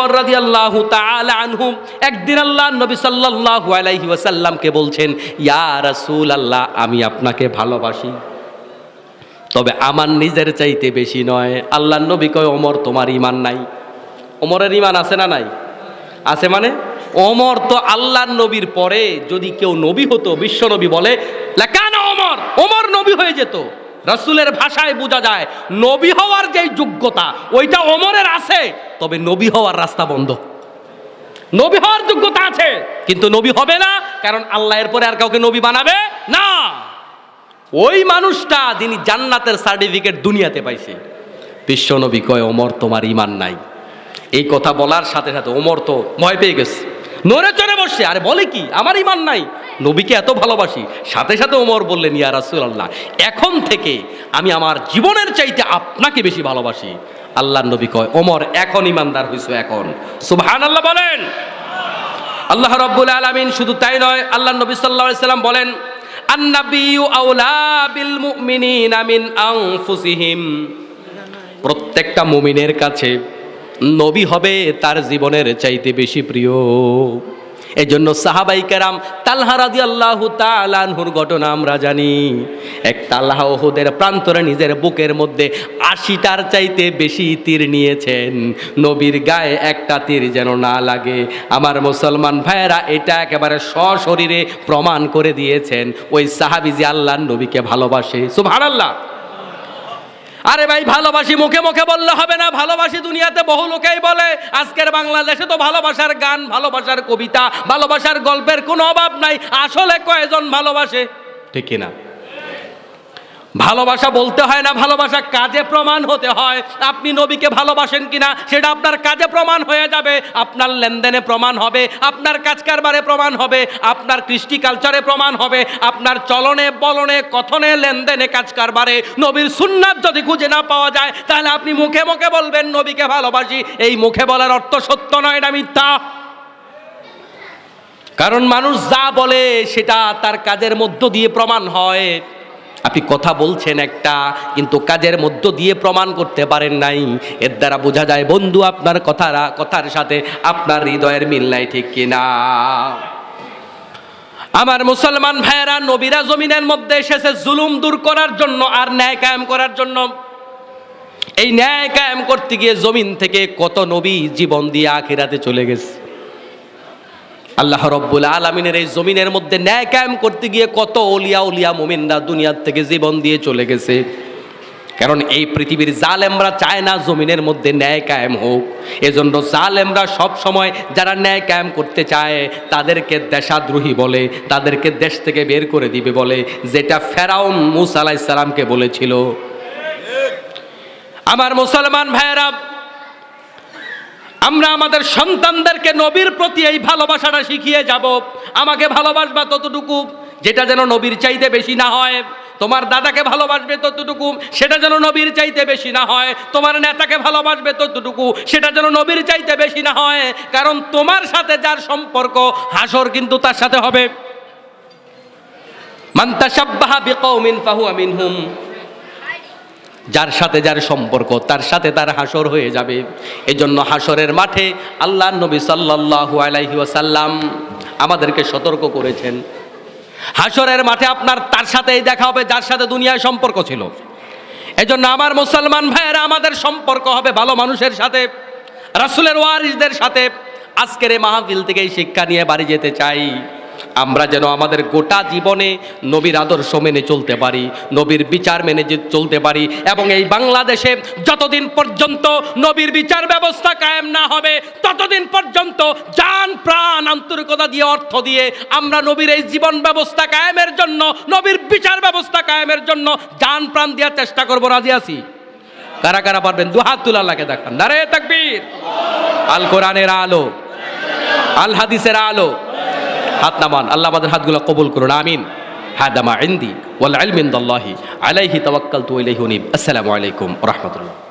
ওমর রাজি আল্লাহ আনহু একদিন আল্লাহ নবী সাল্লাল্লাহু আলাইহি ওয়াসাল্লামকে বলছেন, ইয়া রাসূল আল্লাহ আমি আপনাকে ভালোবাসি। তবে আমার নিজের চাইতে বেশি নয়। আল্লাহ নবী কয়, ওমর, তোমার ইমান নাই। ওমরের ইমান আছে না নাই? আছে মানে? ওমর তো আল্লাহর নবীর পরে যদি কেউ নবী হতো, বিশ্ব নবী বলে কেন ওমর ওমর নবী হয়ে যেত। রাসূলের ভাষায় বোঝা যায়, নবী হওয়ার যে যোগ্যতা, ওইটা অমরের আছে, তবে নবী হওয়ার রাস্তা বন্ধ। নবী হওয়ার যোগ্যতা আছে, কিন্তু নবী হবে না, কারণ আল্লাহ এরপরে আর কাউকে নবী বানাবে না। ওই মানুষটা যিনি জান্নাতের সার্টিফিকেট দুনিয়াতে পাইছে। বিশ্ব নবী কয়, ওমর, তোমার ইমান নাই। এই কথা বলার সাথে সাথে ওমর তো ভয় পেয়ে গেছে। নড়ে চড়ে বসছে, আরে বলে কি? আমার ইমান নাই। নবীকে এত ভালোবাসি। সাথে সাথে ওমর বললেন, ইয়া রাসুল আল্লাহ এখন থেকে আমি আমার জীবনের চাইতে আপনাকে বেশি ভালোবাসি। আল্লাহ নবী কয়, ওমর, এখন ইমানদার হইছো এখন। সুবহান আল্লাহ বলেন। আল্লাহ রব্বুল আলামিন শুধু তাই নয় আল্লাহ নবী আলাইহি সাল্লাম বলেন আউলা মিন আনফুসিহিম। প্রত্যেকটা মুমিনের কাছে নবী হবে, তার জীবনের চাইতে বেশি প্রিয়। এজন্য সাহাবাই কেরাম তালহা রাজি আল্লাহ তালানহুর ঘটনা আমরা জানি। এক তাল্লাহ ওহুদের প্রান্তরে নিজের বুকের মধ্যে আশিটার চাইতে বেশি তীর নিয়েছেন। নবীর গায়ে একটা তীর যেন না লাগে। আমার মুসলমান ভাইয়েরা, এটা একেবারে সশরীরে প্রমাণ করে দিয়েছেন। ওই সাহাবিজি আল্লাহ নবীকে ভালোবাসে, সুবহানাল্লাহ। আরে ভাই, ভালোবাসি মুখে মুখে বললে হবে না। ভালোবাসি দুনিয়াতে বহু লোকেই বলে, আজকের বাংলাদেশে তো ভালোবাসার গান, ভালোবাসার কবিতা, ভালোবাসার গল্পের কোনো অভাব নাই। আসলে কয়জন ভালোবাসে? ঠিক কিনা ভালোবাসা বলতে হয় না, ভালোবাসা কাজে প্রমাণ হতে হয়। আপনি নবীকে ভালোবাসেন কিনা, সেটা আপনার কাজে প্রমাণ হয়ে যাবে। আপনার লেনদেনে প্রমাণ হবে, আপনার কাজ কারবারে প্রমাণ হবে, আপনার কৃষ্টি কালচারে প্রমাণ হবে, আপনার চলনে, বলনে, কথনে, লেনদেনে, কাজ কারবারে। নবীর সুন্নাত যদি খুঁজে না পাওয়া যায়, তাহলে আপনি মুখে মুখে বলবেন, নবীকে ভালোবাসি। এই মুখে বলার অর্থ সত্য নয় না মিথ্যা। কারণ মানুষ যা বলে, সেটা তার কাজের মধ্য দিয়ে প্রমাণ হয়। আপনি কথা বলছেন একটা, কিন্তু কাজের মধ্য দিয়ে প্রমাণ করতে পারেন নাই। এর দ্বারা বোঝা যায়, বন্ধু, আপনার কথারা, কথার সাথে আপনার হৃদয়ের মিল নাই, ঠিক কিনা আমার মুসলমান ভাইয়েরা, নবীরা জমিনের মধ্যে এসেছে, জুলুম দূর করার জন্য আর ন্যায় কায়েম করার জন্য। এই ন্যায় কায়েম করতে গিয়ে জমিন থেকে কত নবী জীবন দিয়ে আখিরাতে চলে গেছে। আল্লাহ রব্বুল আলমিনের এই জমিনের মধ্যে ন্যায় কায়েম করতে গিয়ে কত অলিয়া উলিয়া মোমিনরা দুনিয়ার থেকে জীবন দিয়ে চলে গেছে। কারণ এই পৃথিবীর জালেমরা চায় না জমিনের মধ্যে ন্যায় কায়েম হোক। এজন্য জালেমরা সব সময় যারা ন্যায় কায়েম করতে চায়, তাদেরকে দেশাদ্রোহী বলে, তাদেরকে দেশ থেকে বের করে দিবে বলে, যেটা ফেরাউন মুসা আলাইসালামকে বলেছিল। আমার মুসলমান ভাইয়েরা আমরা আমাদের সন্তানদেরকে নবীর প্রতি এই ভালোবাসাটা শিখিয়ে যাব। আমাকে ভালোবাসবা ততটুকু, যেটা যেন নবীর চাইতে বেশি না হয়। তোমার দাদাকে ভালোবাসবে ততটুকু, সেটা যেন নবীর চাইতে বেশি না হয়। তোমার নেতাকে ভালোবাসবে ততটুকু, সেটা যেন নবীর চাইতে বেশি না হয়। কারণ তোমার সাথে যার সম্পর্ক, হাসর কিন্তু তার সাথে হবে। মান্তাসাব্বাহা বিকৌমিন ফাহুয়া মিনহুম। যার সাথে যার সম্পর্ক, তার সাথে তার হাসর হয়ে যাবে। এজন্য হাসরের মাঠে আল্লাহ নবী সাল্লাল্লাহু আলাইহি ওয়াসাল্লাম আমাদেরকে সতর্ক করেছেন। হাসরের মাঠে আপনার তার সাথেই দেখা হবে, যার সাথে দুনিয়ায় সম্পর্ক ছিল। এজন্য আমার মুসলমান ভাইয়েরা, আমাদের সম্পর্ক হবে ভালো মানুষের সাথে, রাসূলের ওয়ারিসদের সাথে। আজকের এই মাহফিল থেকে এই শিক্ষা নিয়ে বাড়ি যেতে চাই। আমরা যেন আমাদের গোটা জীবনে নবীর আদর্শ মেনে চলতে পারি, নবীর বিচার মেনে চলতে পারি এবং এই বাংলাদেশে যতদিন পর্যন্ত নবীর বিচার ব্যবস্থা কায়েম না হবে, ততদিন পর্যন্ত যান প্রাণ, আন্তরিকতা দিয়ে, অর্থ দিয়ে আমরা নবীর এই জীবন ব্যবস্থা কায়েমের জন্য, নবীর বিচার ব্যবস্থা কায়েমের জন্য যান প্রাণ দেওয়ার চেষ্টা করব। রাজি আছি? কারা কারা পারবেন? দুহাত তুলাল্লাহকে দেখান। নারে তাকবীর। আল কোরআনের আলো। আল হাদিসের আলো। হাত নামান। আল্লাহ আমাদের হাতগুলো কবুল করুন, আমিন। হাদামা ইন্দি ওয়াল ইলমিন দাল্লাহি আলাইহি তাওয়াক্কালতু ইলাইহি উনিব। আসসালামু আলাইকুম রাহমাতুল্লাহ।